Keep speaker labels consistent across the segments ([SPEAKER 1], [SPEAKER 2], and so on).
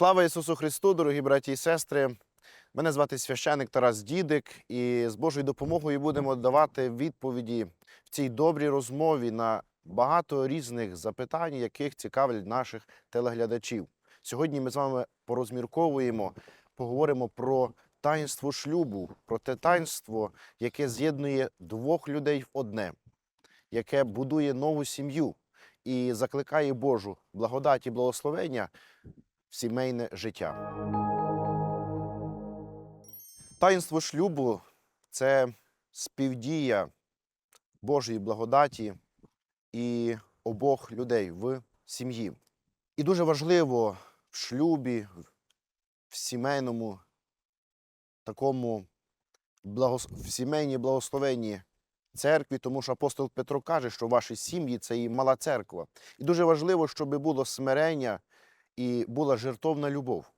[SPEAKER 1] Слава Ісусу Христу, дорогі браті і сестри. Мене звати священик Тарас Дідик, і з Божою допомогою будемо давати відповіді в цій добрій розмові на багато різних запитань, яких цікавлять наших телеглядачів. Сьогодні ми з вами порозмірковуємо, поговоримо про таїнство шлюбу, про те таїнство, яке з'єднує двох людей в одне, яке будує нову сім'ю і закликає Божу благодать і благословення в сімейне життя. Таїнство шлюбу це співдія Божої благодаті і обох людей в сім'ї. І дуже важливо в шлюбі, в сімейному такому благос... в сімейній благословенні церкві, тому що апостол Петро каже, що ваші сім'ї це і мала церква. І дуже важливо, щоб було смирення і була жертовна любов.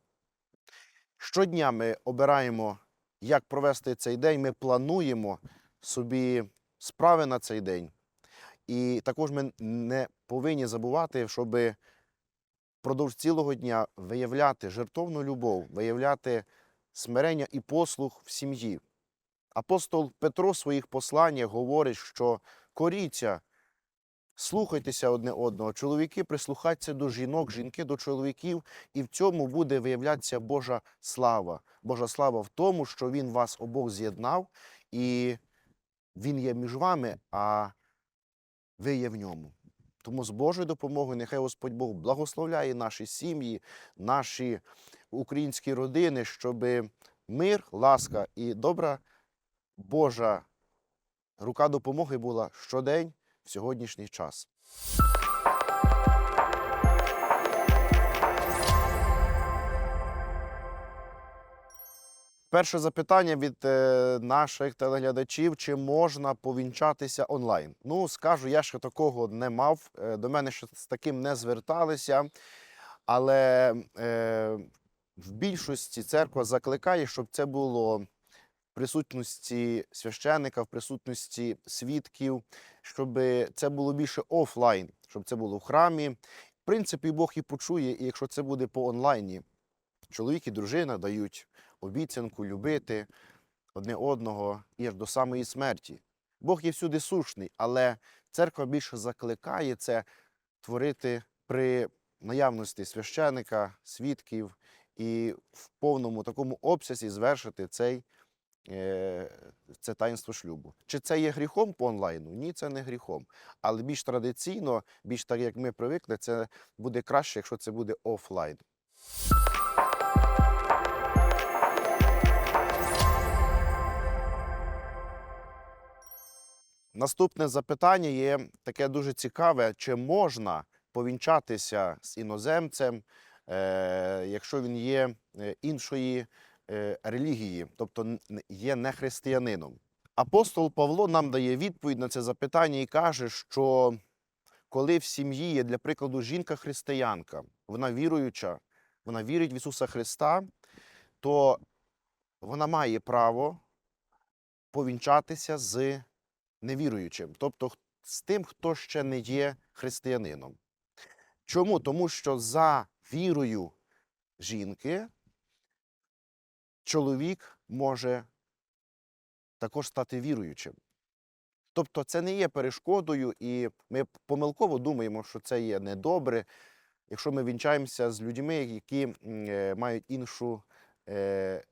[SPEAKER 1] Щодня ми обираємо, як провести цей день, ми плануємо собі справи на цей день. І також ми не повинні забувати, щоб впродовж цілого дня виявляти жертовну любов, виявляти смирення і послух в сім'ї. Апостол Петро в своїх посланнях говорить, що коріться, слухайтеся одне одного, чоловіки прислухайтеся до жінок, жінки до чоловіків, і в цьому буде виявлятися Божа слава. Божа слава в тому, що Він вас обох з'єднав, і Він є між вами, а ви є в ньому. Тому з Божою допомогою нехай Господь Бог благословляє наші сім'ї, наші українські родини, щоб мир, ласка і добра Божа рука допомоги була щодень в сьогоднішній час. Перше запитання від е, наших телеглядачів: чи можна повінчатися онлайн? Ну, скажу, я ще такого не мав. е, До мене ще з таким не зверталися. Але е, в більшості церква закликає, щоб це було присутності священника, в присутності свідків, щоб це було більше офлайн, щоб це було в храмі. В принципі, Бог і почує, і якщо це буде по онлайні, чоловік і дружина дають обіцянку любити одне одного і аж до самої смерті. Бог є всюди сушний, але церква більше закликає це творити при наявності священика, свідків і в повному такому обсязі звершити цей, це таїнство шлюбу. Чи це є гріхом по онлайну? Ні, це не гріхом. Але більш традиційно, більш так, як ми привикли, це буде краще, якщо це буде офлайн. Наступне запитання є таке дуже цікаве: чи можна повінчатися з іноземцем, е, якщо він є е, іншої е, релігії, тобто є не християнином? Апостол Павло нам дає відповідь на це запитання і каже, що коли в сім'ї є, для прикладу, жінка-християнка, вона віруюча, вона вірить в Ісуса Христа, то вона має право повінчатися з невіруючим, тобто з тим, хто ще не є християнином. Чому? Тому що за вірою жінки чоловік може також стати віруючим. Тобто це не є перешкодою, і ми помилково думаємо, що це є недобре, якщо ми вінчаємося з людьми, які е, мають іншу е,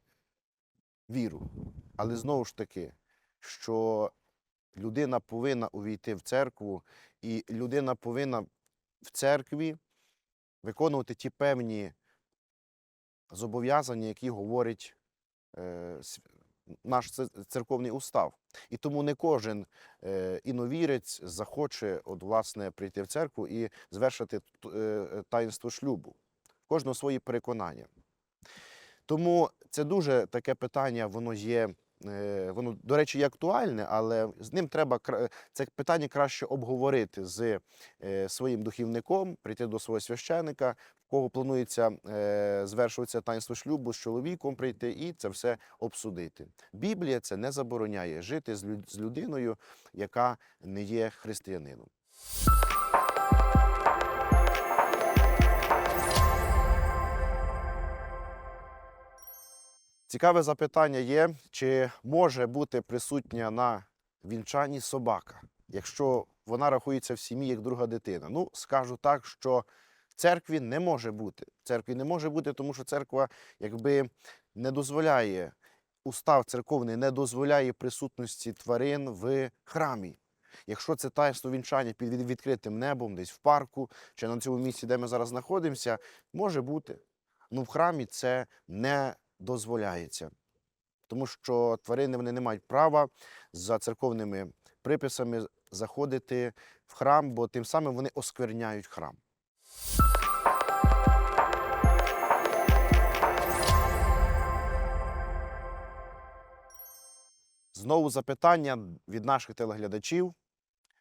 [SPEAKER 1] віру. Але знову ж таки, що людина повинна увійти в церкву, і людина повинна в церкві виконувати ті певні зобов'язання, які говорить наш церковний устав. І тому не кожен е, іновірець захоче от, власне, прийти в церкву і звершити е, таїнство шлюбу. Кожного свої переконання. Тому це дуже таке питання, воно є, е, воно, до речі, є актуальне, але з ним треба це питання краще обговорити з е, своїм духівником, прийти до свого священика, кого планується е, звершуватися таїнство шлюбу з чоловіком прийти і це все обсудити. Біблія це не забороняє жити з людиною, яка не є християнином. Цікаве запитання є, чи може бути присутня на вінчанні собака, якщо вона рахується в сім'ї як друга дитина. Ну, скажу так, що церкві не може бути. Церкві не може бути, тому що церква якби не дозволяє, устав церковний не дозволяє присутності тварин в храмі. Якщо це таїнство вінчання під відкритим небом, десь в парку чи на цьому місці, де ми зараз знаходимося, може бути. Ну, в храмі це не дозволяється. Тому що тварини вони не мають права за церковними приписами заходити в храм, бо тим самим вони оскверняють храм. Знову запитання від наших телеглядачів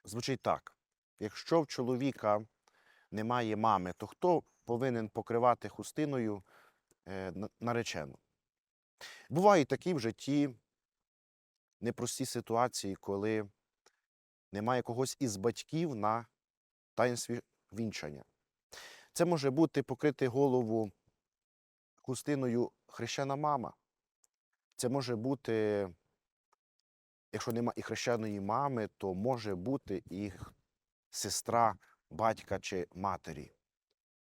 [SPEAKER 1] звучить так: якщо в чоловіка немає мами, то хто повинен покривати хустиною е, наречену? Бувають такі в житті непрості ситуації, коли немає когось із батьків на таїнстві вінчання. Це може бути покрити голову хустиною хрещена мама. Це може бути, якщо нема і хрещеної мами, то може бути і сестра батька чи матері.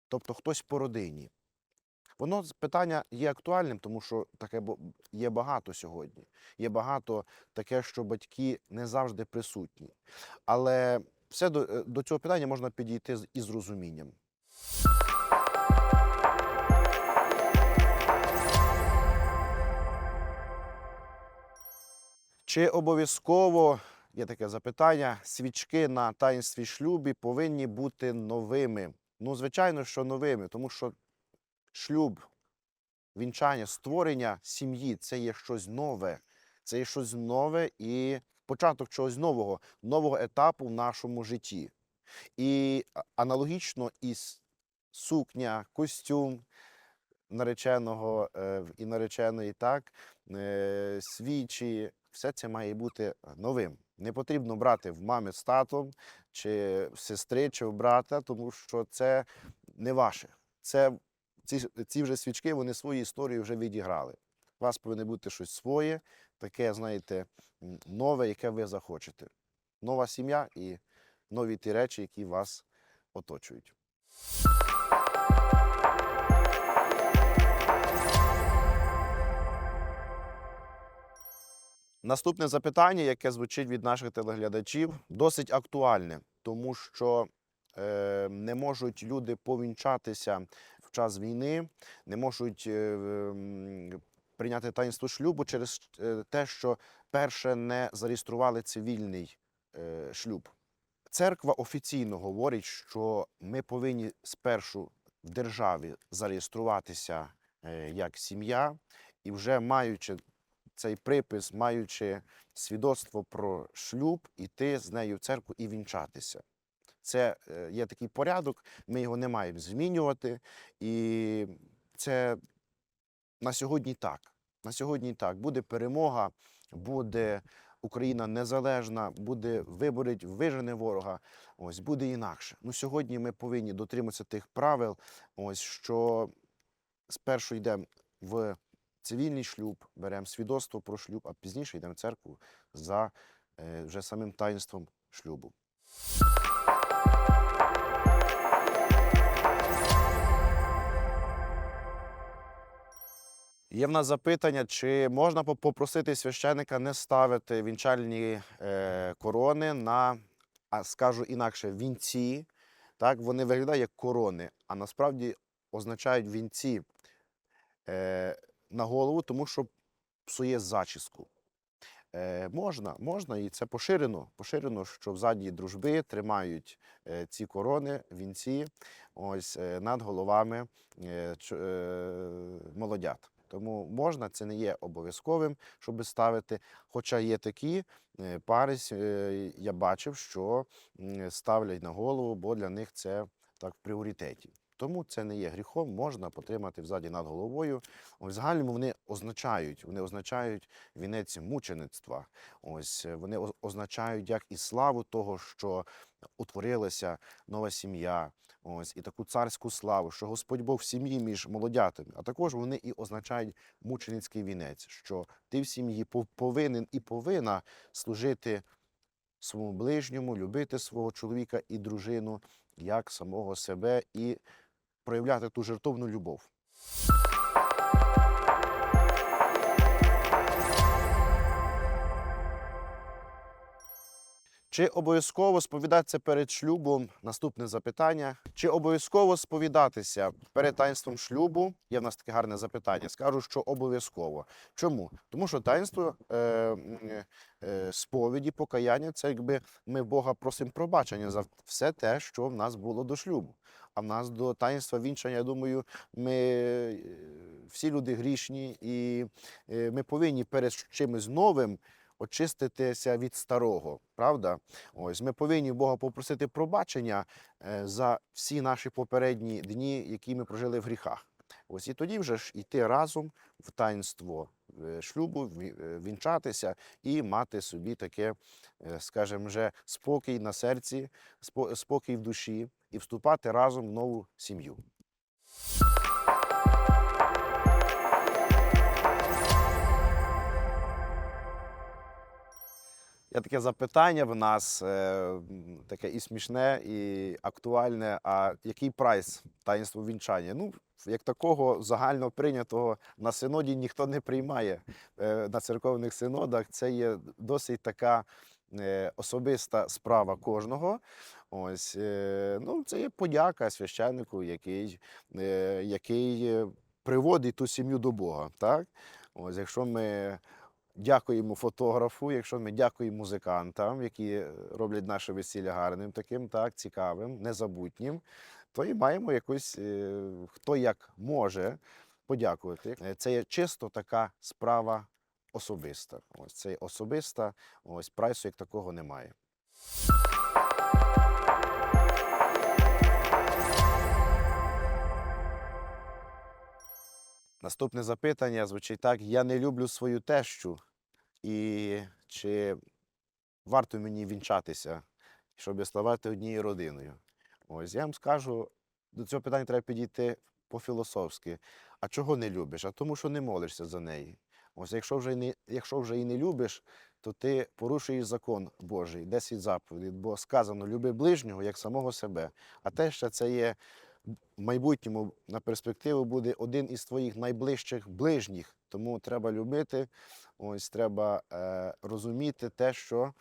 [SPEAKER 1] Тобто хтось по родині. Воно питання є актуальним, тому що таке є багато сьогодні. Є багато таке, що батьки не завжди присутні. Але все до, е, до цього питання можна підійти з- із розумінням. Чи обов'язково є таке запитання: свічки на таїнстві шлюбі повинні бути новими? Ну, звичайно, що новими, тому що шлюб, вінчання, створення сім'ї це є щось нове. Це є щось нове і початок чогось нового, нового етапу в нашому житті. І аналогічно із сукня, костюм нареченого е, і нареченої, так, е, свічі, все це має бути новим. Не потрібно брати в мами з татом, чи в сестри, чи в брата, тому що це не ваше. Це ці, ці вже свічки, вони свою історію вже відіграли. У вас повинно бути щось своє, таке, знаєте, нове, яке ви захочете. Нова сім'я і нові ті речі, які вас оточують. Наступне запитання, яке звучить від наших телеглядачів, досить актуальне, тому що е, не можуть люди повінчатися в час війни, не можуть е, прийняти таїнство шлюбу через е, те, що перше не зареєстрували цивільний е, шлюб. Церква офіційно говорить, що ми повинні спершу в державі зареєструватися е, як сім'я, і вже маючи цей припис, маючи свідоцтво про шлюб, іти з нею в церкву і вінчатися. Це е, є такий порядок, ми його не маємо змінювати. І це на сьогодні так. На сьогодні так. Буде перемога, буде Україна незалежна, буде виборить, вижене ворога. Ось буде інакше. Ну сьогодні ми повинні дотриматися тих правил, ось що спершу йдемо в цивільний шлюб, беремо свідоцтво про шлюб, а пізніше йдемо в церкву за е, вже самим таїнством шлюбу. Є в нас запитання, чи можна попросити священика не ставити вінчальні е, корони на, а скажу інакше, вінці. Так, вони виглядають як корони, а насправді означають вінці е, на голову, тому що псує зачіску. Е, можна, можна, і це поширено. Поширено, що взаді дружби тримають е, ці корони, вінці, ось е, над головами е, чо- е, молодят. Тому можна, це не є обов'язковим, щоб ставити. Хоча є такі е, пари, е, я бачив, що ставлять на голову, бо для них це так в пріоритеті. Тому це не є гріхом, можна потримати взаді над головою. В загальному вони означають, вони означають вінець мучеництва. Ось е, вони означають як і славу того, що утворилася нова сім'я. Ось і таку царську славу, що Господь Бог в сім'ї між молодятами, а також вони і означають мученицький вінець, що ти в сім'ї пов- повинен і повинна служити своєму ближньому, любити свого чоловіка і дружину як самого себе і проявляти ту жертовну любов. Чи обов'язково сповідатися перед шлюбом? Наступне запитання. Чи обов'язково сповідатися перед таїнством шлюбу? Є в нас таке гарне запитання. Скажу, що обов'язково. Чому? Тому що таїнство е, е, сповіді, покаяння це якби ми Бога просимо пробачення за все те, що в нас було до шлюбу. А в нас до таїнства вінчання, я думаю, ми е, всі люди грішні, і е, ми повинні перед чимось новим очиститися від старого. Правда? Ось ми повинні Бога попросити пробачення е, за всі наші попередні дні, які ми прожили в гріхах. Ось і тоді вже ж йти разом в таїнство е, шлюбу, е, вінчатися і мати собі таке, е, скажімо, вже спокій на серці, спокій в душі і вступати разом в нову сім'ю. Є таке запитання в нас, е, таке і смішне, і актуальне. А який прайс таїнства вінчання? Ну, як такого загально прийнятого на синоді ніхто не приймає е, на церковних синодах. Це є досить така е, особиста справа кожного. Ось, ну, це є подяка священнику, який, який приводить ту сім'ю до Бога. Так? Ось, якщо ми дякуємо фотографу, якщо ми дякуємо музикантам, які роблять наше весілля гарним, таким, так, цікавим, незабутнім, то і маємо якусь, е, хто як може подякувати. Е, Це є чисто така справа особиста. Ось це особиста, ось прайсу як такого немає. Наступне запитання звучить так: я не люблю свою тещу, і чи варто мені вінчатися, щоб ставати однією родиною? Ось я вам скажу, до цього питання треба підійти по-філософськи. А чого не любиш? А тому, що не молишся за неї. Ось якщо вже, не, якщо вже і не любиш, то ти порушуєш закон Божий, 10 заповідей, бо сказано люби ближнього як самого себе. А теща це є в майбутньому на перспективу буде один із твоїх найближчих ближніх. Тому треба любити, ось треба е, розуміти те, що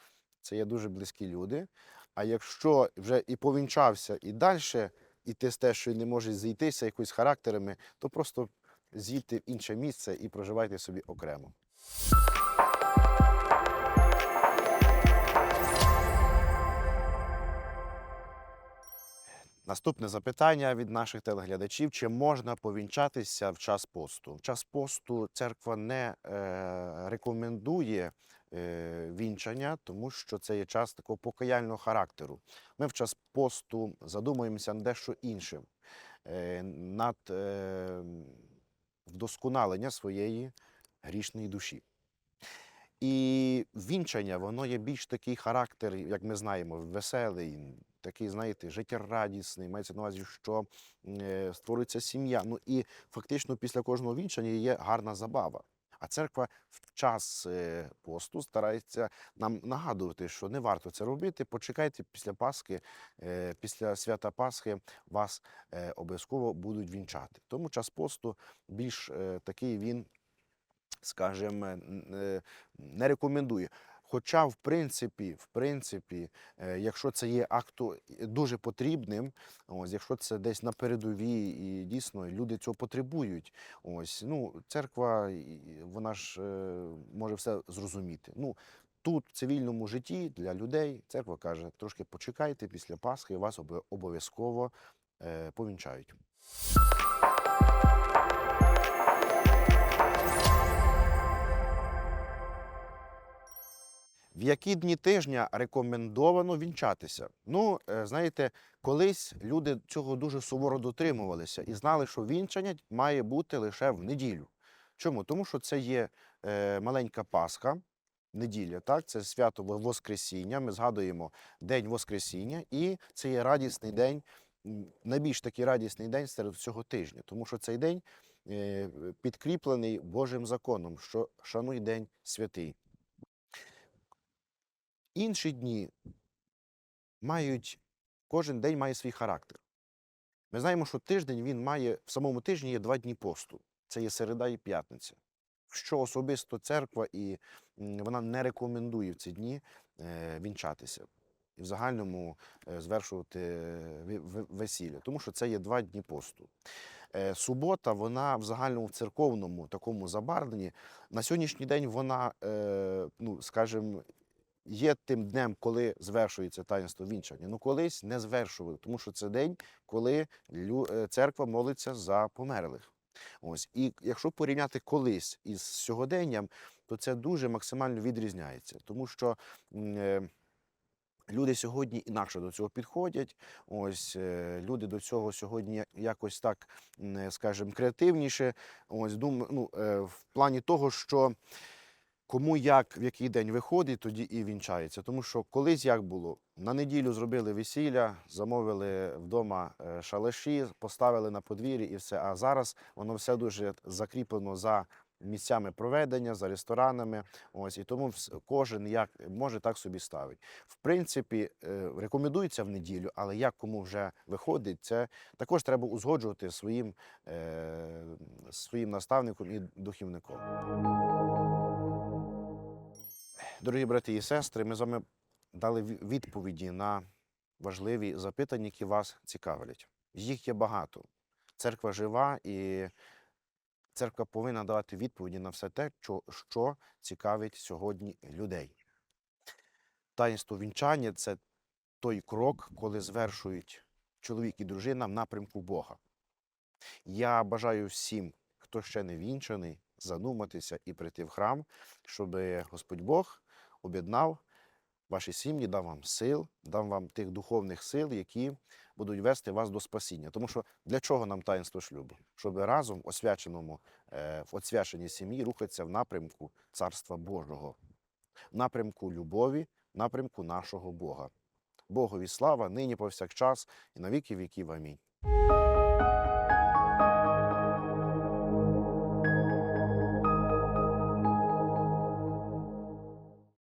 [SPEAKER 1] це є дуже близькі люди. А якщо вже і повінчався, і далі іти з те, що не може зійтися якось характерами, то просто з'їдьте в інше місце і проживайте собі окремо. Наступне запитання від наших телеглядачів: чи можна повінчатися в час посту? В час посту церква не е, рекомендує е, вінчання, тому що це є час такого покаяльного характеру. Ми в час посту задумуємося над дещо іншим, е, над е, вдосконалення своєї грішної душі. І вінчання, воно є більш такий характер, як ми знаємо, веселий, такий, знаєте, життєрадісний. Мається на увазі, що е, створюється сім'я. Ну і фактично після кожного вінчання є гарна забава. А церква в час е, посту старається нам нагадувати, що не варто це робити. Почекайте після Пасхи, е, після свята Пасхи вас обов'язково будуть вінчати. Тому час посту більш такий він скажімо, не рекомендує. Хоча, в принципі, в принципі, е, якщо це є акту дуже потрібним, ось, якщо це десь на передовій, і дійсно люди цього потребують, ось, ну, церква, вона ж е, може все зрозуміти. Ну, тут, в цивільному житті для людей, церква каже, трошки почекайте після Пасхи, вас обов'язково е, повінчають. В які дні тижня рекомендовано вінчатися? Ну, е, знаєте, колись люди цього дуже суворо дотримувалися і знали, що вінчання має бути лише в неділю. Чому? Тому що це є е, маленька Пасха, неділя, так? Це свято Воскресіння. Ми згадуємо День Воскресіння, і це є радісний день, найбільш такий радісний день серед всього тижня, тому що цей день е, підкріплений Божим законом, що шануй день святий. Інші дні мають, кожен день має свій характер. Ми знаємо, що тиждень він має, в самому тижні є два дні посту. Це є середа і п'ятниця. Що особисто церква і вона не рекомендує в ці дні е, вінчатися і в загальному е, звершувати е, весілля, тому що це є два дні посту. Субота, вона в загальному в церковному такому забарвленні. На сьогоднішній день вона, ну, скажімо, є тим днем, коли звершується таїнство вінчання. Ну, колись не звершували, тому що це день, коли е, церква молиться за померлих. Ось. І якщо порівняти колись із сьогоденням, то це дуже максимально відрізняється, тому що. е, Люди сьогодні інакше до цього підходять. Ось е, люди до цього сьогодні якось так, скажімо, креативніше. Ось думаю, ну, в плані того, що кому як в який день виходить, тоді і вінчається. Тому що колись як було, на неділю зробили весілля, замовили вдома е, шалаші, поставили на подвір'ї і все. А зараз воно все дуже закріплено за місцями проведення, за ресторанами. Ось і тому кожен як може так собі ставить. В принципі, е, рекомендується в неділю, але як кому вже виходить, це також треба узгоджувати своїм, е, своїм наставником і духівником. Дорогі брати і сестри, ми з вами дали відповіді на важливі запитання, які вас цікавлять. Їх є багато. Церква жива і церква повинна давати відповіді на все те, що, цікавить сьогодні людей. Таїнство вінчання це той крок, коли звершують чоловік і дружина в напрямку Бога. Я бажаю всім, хто ще не вінчаний, задуматися і прийти в храм, щоб Господь Бог об'єднав ваші сім'ї, дав вам сил, дав вам тих духовних сил, які будуть вести вас до спасіння. Тому що для чого нам таїнство шлюбу? Щоб разом, е, в освяченій сім'ї, рухатися в напрямку Царства Божого, в напрямку любові, в напрямку нашого Бога. Богові слава нині повсякчас і на віки віків. Амінь.